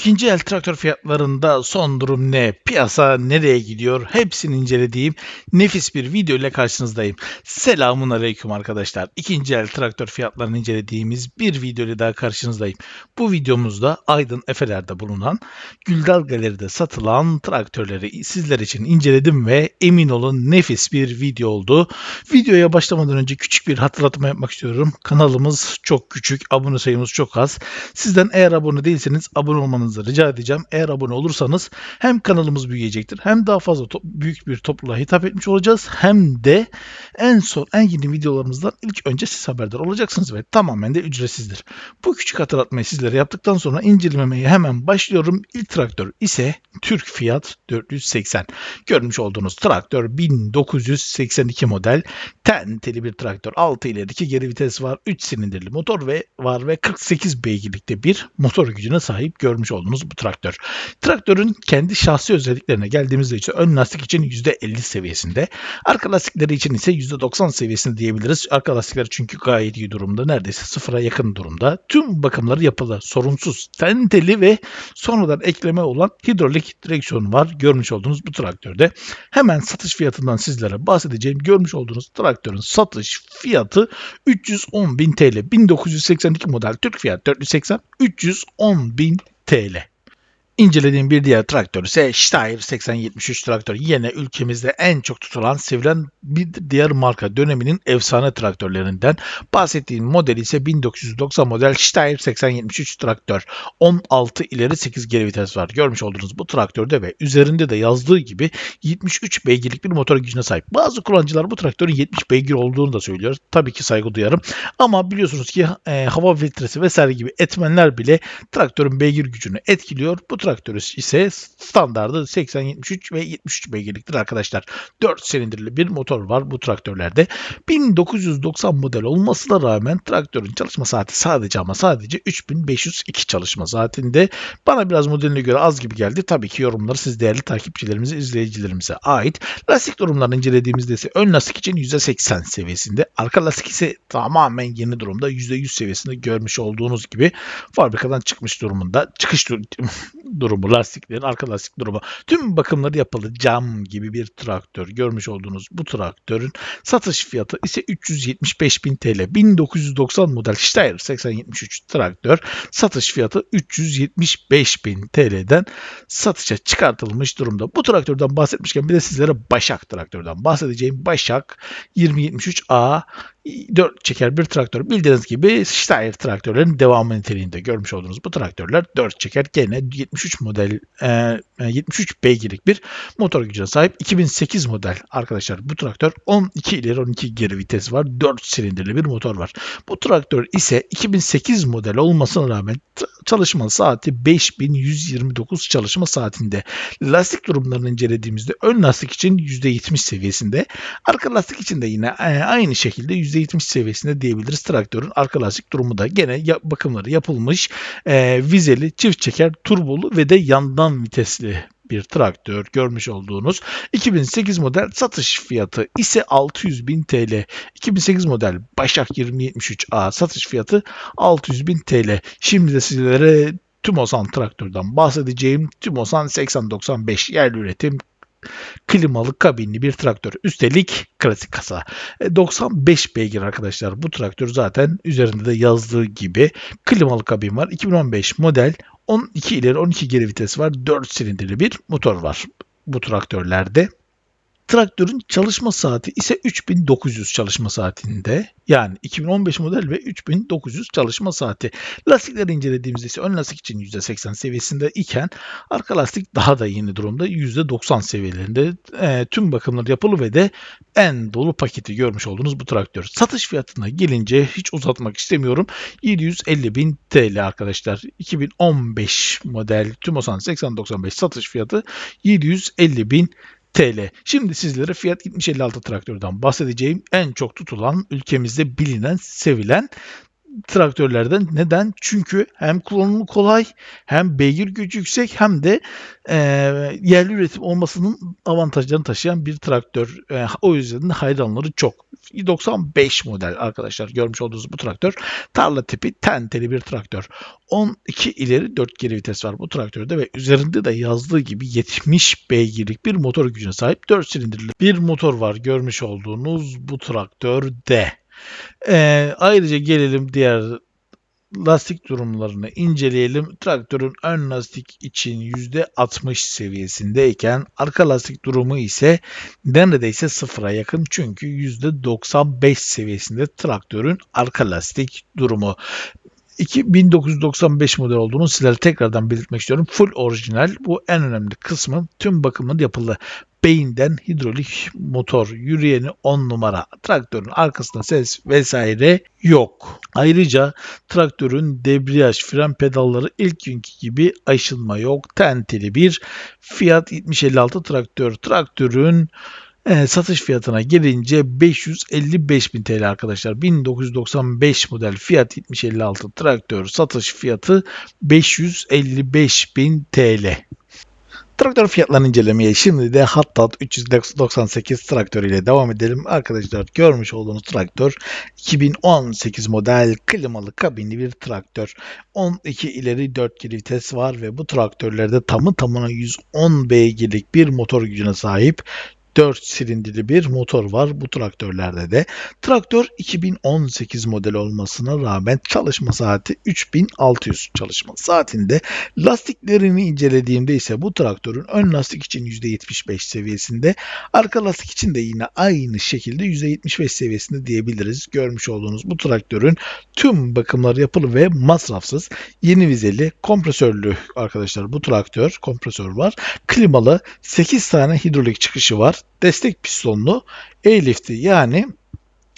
İkinci el traktör fiyatlarında son durum ne? Piyasa nereye gidiyor? Hepsini incelediğim nefis bir video ile karşınızdayım. Selamun aleyküm arkadaşlar. İkinci el traktör fiyatlarını incelediğimiz bir video ile daha karşınızdayım. Bu videomuzda Aydın Efeler'de bulunan Güldal Galeri'de satılan traktörleri sizler için inceledim ve emin olun nefis bir video oldu. Videoya başlamadan önce küçük bir hatırlatma yapmak istiyorum. Kanalımız çok küçük, abone sayımız çok az. Sizden eğer abone değilseniz abone olmanızı rica edeceğim. Eğer abone olursanız hem kanalımız büyüyecektir hem daha fazla büyük bir topluluğa hitap etmiş olacağız hem de en son en yeni videolarımızdan ilk önce siz haberdar olacaksınız ve tamamen de ücretsizdir. Bu küçük hatırlatmayı sizlere yaptıktan sonra incelemeye hemen başlıyorum. İlk traktör ise Türk Fiat 480. Görmüş olduğunuz traktör 1982 model tenteli bir traktör. 6 ileriki geri vites var. 3 silindirli motor ve var ve 48 beygirlikte bir motor gücüne sahip görmüş olduğunuz bu traktör. Traktörün kendi şahsi özelliklerine geldiğimizde ise ön lastik için %50 seviyesinde. Arka lastikleri için ise %90 seviyesinde diyebiliriz. Arka lastikler çünkü gayet iyi durumda. Neredeyse sıfıra yakın durumda. Tüm bakımları yapılı, sorunsuz, tenteli ve sonradan ekleme olan hidrolik direksiyon var. Görmüş olduğunuz bu traktörde. Hemen satış fiyatından sizlere bahsedeceğim. Görmüş olduğunuz traktörün satış fiyatı 310.000 TL. 1982 model Türk Fiat 480 310.000 TL. İncelediğim bir diğer traktör ise Steyr 8073 traktör. Yine ülkemizde en çok tutulan, sevilen bir diğer marka döneminin efsane traktörlerinden. Bahsettiğim model ise 1990 model Steyr 8073 traktör. 16 ileri 8 geri vites var. Görmüş olduğunuz bu traktörde ve üzerinde de yazdığı gibi 73 beygirlik bir motor gücüne sahip. Bazı kullanıcılar bu traktörün 70 beygir olduğunu da söylüyor. Tabii ki saygı duyarım. Ama biliyorsunuz ki e, hava filtresi vesaire gibi etmenler bile traktörün beygir gücünü etkiliyor. Bu traktör ise standardı 80-73 ve 73 beygirliktir arkadaşlar. 4 silindirli bir motor var bu traktörlerde. 1990 model olmasına rağmen traktörün çalışma saati sadece ama sadece 3502 çalışma saatinde. Bana biraz modeline göre az gibi geldi. Tabii ki yorumları siz değerli takipçilerimize, izleyicilerimize ait. Lastik durumlarını incelediğimizde ise ön lastik için %80 seviyesinde. Arka lastik ise tamamen yeni durumda %100 seviyesinde görmüş olduğunuz gibi fabrikadan çıkmış durumunda. Çıkış durumu, lastiklerin arka lastik durumu. Tüm bakımları yapıldı. Cam gibi bir traktör. Görmüş olduğunuz bu traktörün satış fiyatı ise 375.000 TL. 1990 model Steyr 8073 traktör satış fiyatı 375.000 TL'den satışa çıkartılmış durumda. Bu traktörden bahsetmişken bir de sizlere Başak traktörden bahsedeceğim. Başak 2073A 4 çeker bir traktör. Bildiğiniz gibi Steyr traktörlerin devamı niteliğinde görmüş olduğunuz bu traktörler 4 çeker. Gene 73 model e, 73 beygirlik bir motor gücüne sahip. 2008 model arkadaşlar bu traktör 12 ileri 12 geri vites var. 4 silindirli bir motor var. Bu traktör ise 2008 model olmasına rağmen çalışma saati 5129 çalışma saatinde. Lastik durumlarını incelediğimizde ön lastik için %70 seviyesinde. Arka lastik için de yine e, aynı şekilde %70 seviyesinde diyebiliriz. Traktörün arka lastik durumu da gene bakımları yapılmış. E, vizeli, çift çeker, turbolu ve de yandan vitesli bir traktör görmüş olduğunuz 2008 model satış fiyatı ise 600 bin TL. 2008 model Başak 2073A satış fiyatı 600 bin TL. Şimdi de sizlere Tümosan traktörden bahsedeceğim. Tümosan 8095 yerli üretim klimalı kabinli bir traktör. Üstelik klasik kasa. E, 95 beygir arkadaşlar. Bu traktör zaten üzerinde de yazdığı gibi klimalı kabin var. 2015 model 12 ileri 12 geri vites var. 4 silindirli bir motor var bu traktörlerde. Traktörün çalışma saati ise 3900 çalışma saatinde. Yani 2015 model ve 3900 çalışma saati. Lastikleri incelediğimizde ise ön lastik için %80 seviyesinde iken arka lastik daha da yeni durumda %90 seviyelerinde. E, tüm bakımlar yapılı ve de en dolu paketi görmüş olduğunuz bu traktör. Satış fiyatına gelince hiç uzatmak istemiyorum. 750 bin TL arkadaşlar. 2015 model Tümosan 8095 satış fiyatı 750 bin TL. Şimdi sizlere Fiat 7056 traktörden bahsedeceğim. En çok tutulan, ülkemizde bilinen, sevilen traktörlerden. Neden? Çünkü hem kullanımı kolay, hem beygir gücü yüksek, hem de e, yerli üretim olmasının avantajlarını taşıyan bir traktör. E, o yüzden de hayranları çok. 95 model arkadaşlar görmüş olduğunuz bu traktör. Tarla tipi tenteli bir traktör. 12 ileri 4 geri vites var bu traktörde ve üzerinde de yazdığı gibi 70 beygirlik bir motor gücüne sahip 4 silindirli bir motor var görmüş olduğunuz bu traktörde. Ee, ayrıca gelelim diğer lastik durumlarını inceleyelim. Traktörün ön lastik için %60 seviyesindeyken arka lastik durumu ise neredeyse sıfıra yakın çünkü %95 seviyesinde traktörün arka lastik durumu. 1995 model olduğunu sizlere tekrardan belirtmek istiyorum. Full orijinal. Bu en önemli kısmı. Tüm bakımı yapıldı. Beyinden hidrolik motor, yürüyeni 10 numara. Traktörün arkasında ses vesaire yok. Ayrıca traktörün debriyaj, fren pedalları ilk günkü gibi aşınma yok. Tenteli bir Fiat 7056 traktör. Traktörün e, satış fiyatına gelince 555 bin TL arkadaşlar. 1995 model Fiat 7056 traktör satış fiyatı 555 bin TL. Traktör fiyatlarını incelemeye şimdi de Hattat 398 traktör ile devam edelim. Arkadaşlar görmüş olduğunuz traktör 2018 model klimalı kabinli bir traktör. 12 ileri 4 geri vites var ve bu traktörlerde tamı tamına 110 beygirlik bir motor gücüne sahip. 4 silindirli bir motor var bu traktörlerde de. Traktör 2018 model olmasına rağmen çalışma saati 3600 çalışma saatinde. Lastiklerini incelediğimde ise bu traktörün ön lastik için %75 seviyesinde, arka lastik için de yine aynı şekilde %75 seviyesinde diyebiliriz. Görmüş olduğunuz bu traktörün tüm bakımları yapılı ve masrafsız. Yeni vizeli, kompresörlü arkadaşlar bu traktör kompresör var. Klimalı 8 tane hidrolik çıkışı var destek pistonlu e-lifti yani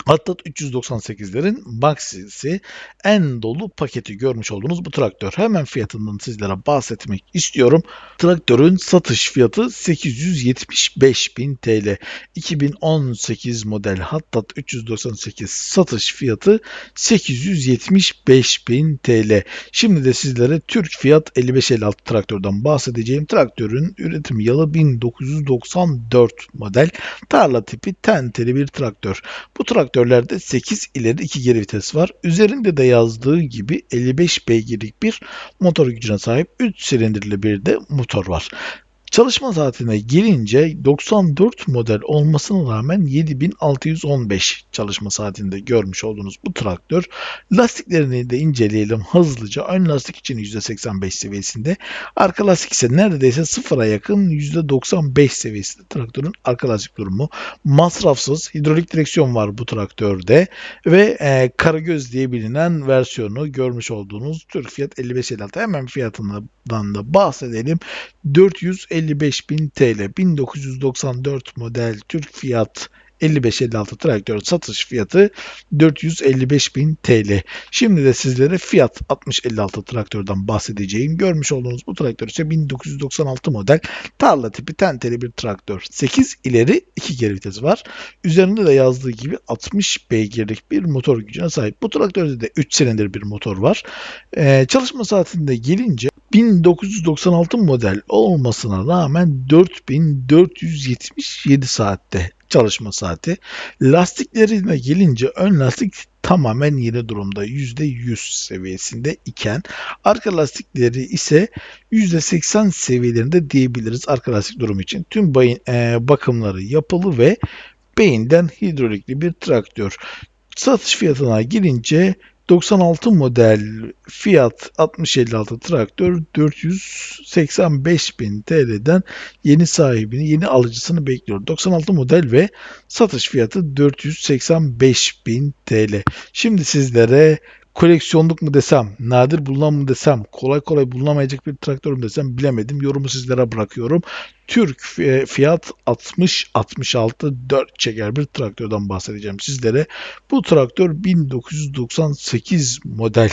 Atlat 398'lerin Maxisi en dolu paketi görmüş olduğunuz bu traktör. Hemen fiyatından sizlere bahsetmek istiyorum. Traktörün satış fiyatı 875 bin TL. 2018 model Hattat 398 satış fiyatı 875 bin TL. Şimdi de sizlere Türk Fiyat 5556 traktörden bahsedeceğim. Traktörün üretim yılı 1994 model tarla tipi tenteli bir traktör. Bu traktör traktörlerde 8 ileri 2 geri vites var. Üzerinde de yazdığı gibi 55 beygirlik bir motor gücüne sahip 3 silindirli bir de motor var. Çalışma saatine gelince 94 model olmasına rağmen 7615 çalışma saatinde görmüş olduğunuz bu traktör lastiklerini de inceleyelim hızlıca. Ön lastik için %85 seviyesinde. Arka lastik ise neredeyse sıfıra yakın %95 seviyesinde traktörün arka lastik durumu. Masrafsız hidrolik direksiyon var bu traktörde ve e, Karagöz diye bilinen versiyonu görmüş olduğunuz Türk Fiyat 5556 hemen fiyatından da bahsedelim. 455.000 TL 1994 model Türk Fiyat 55-56 traktör satış fiyatı 455.000 TL. Şimdi de sizlere Fiat 6056 traktörden bahsedeceğim. Görmüş olduğunuz bu traktör ise 1996 model tarla tipi tenteli bir traktör. 8 ileri 2 geri vites var. Üzerinde de yazdığı gibi 60 beygirlik bir motor gücüne sahip. Bu traktörde de 3 silindir bir motor var. Ee, çalışma saatinde gelince 1996 model olmasına rağmen 4477 saatte çalışma saati. Lastiklerine gelince ön lastik tamamen yeni durumda %100 seviyesinde iken arka lastikleri ise %80 seviyelerinde diyebiliriz arka lastik durumu için. Tüm bayın, e, bakımları yapılı ve beyinden hidrolikli bir traktör. Satış fiyatına gelince 96 model Fiat 6056 traktör 485 bin TL'den yeni sahibini, yeni alıcısını bekliyor. 96 model ve satış fiyatı 485 bin TL. Şimdi sizlere koleksiyonluk mu desem, nadir bulunan mı desem, kolay kolay bulunamayacak bir traktör mü desem bilemedim. Yorumu sizlere bırakıyorum. Türk Fiyat 60-66 4 çeker bir traktörden bahsedeceğim sizlere. Bu traktör 1998 model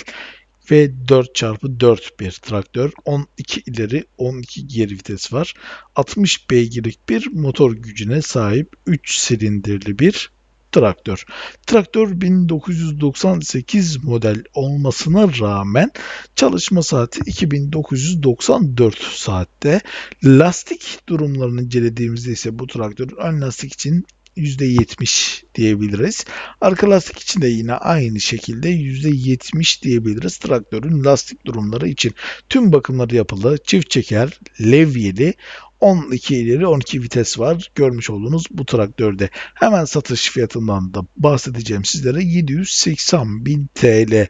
ve 4x4 bir traktör. 12 ileri 12 geri vites var. 60 beygirlik bir motor gücüne sahip 3 silindirli bir traktör. Traktör 1998 model olmasına rağmen çalışma saati 2994 saatte. Lastik durumlarını incelediğimizde ise bu traktörün ön lastik için %70 diyebiliriz. Arka lastik için de yine aynı şekilde %70 diyebiliriz. Traktörün lastik durumları için tüm bakımları yapılı, çift çeker, levyeli, 12 ileri 12 vites var görmüş olduğunuz bu traktörde. Hemen satış fiyatından da bahsedeceğim sizlere 780 bin TL.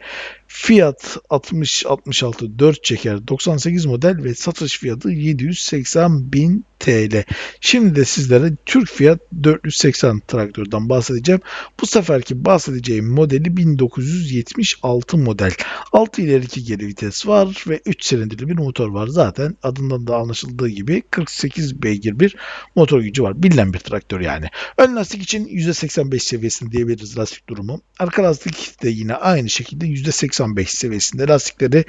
Fiyat 60-66 4 çeker 98 model ve satış fiyatı 780 bin TL. Şimdi de sizlere Türk Fiyat 480 traktörden bahsedeceğim. Bu seferki bahsedeceğim modeli 1976 model. 6 ileri 2 geri vites var ve 3 silindirli bir motor var. Zaten adından da anlaşıldığı gibi 48 beygir bir motor gücü var. Bilinen bir traktör yani. Ön lastik için %85 seviyesinde diyebiliriz lastik durumu. Arka lastik de yine aynı şekilde %85 seviyesinde. Lastikleri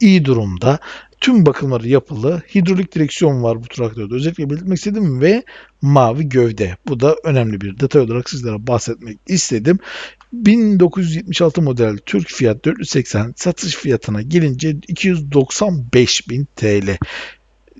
iyi durumda. Tüm bakımları yapılı. Hidrolik direksiyon var bu traktörde. Özellikle belirtmek istedim ve mavi gövde. Bu da önemli bir detay olarak sizlere bahsetmek istedim. 1976 model Türk Fiyat 480 satış fiyatına gelince 295.000 TL.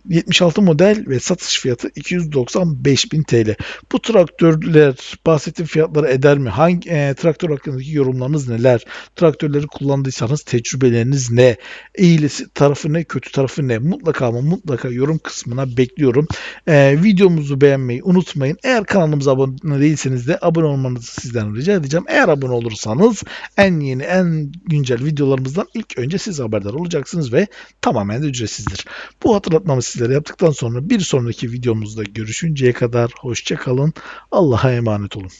76 model ve satış fiyatı 295.000 TL. Bu traktörler bahsettiğim fiyatları eder mi? Hangi e, traktör hakkındaki yorumlarınız neler? Traktörleri kullandıysanız tecrübeleriniz ne? İyisi tarafı ne, kötü tarafı ne? Mutlaka ama mutlaka yorum kısmına bekliyorum. E, videomuzu beğenmeyi unutmayın. Eğer kanalımıza abone değilseniz de abone olmanızı sizden rica edeceğim. Eğer abone olursanız en yeni, en güncel videolarımızdan ilk önce siz haberdar olacaksınız ve tamamen de ücretsizdir. Bu hatırlatmamı sizlere yaptıktan sonra bir sonraki videomuzda görüşünceye kadar hoşça kalın. Allah'a emanet olun.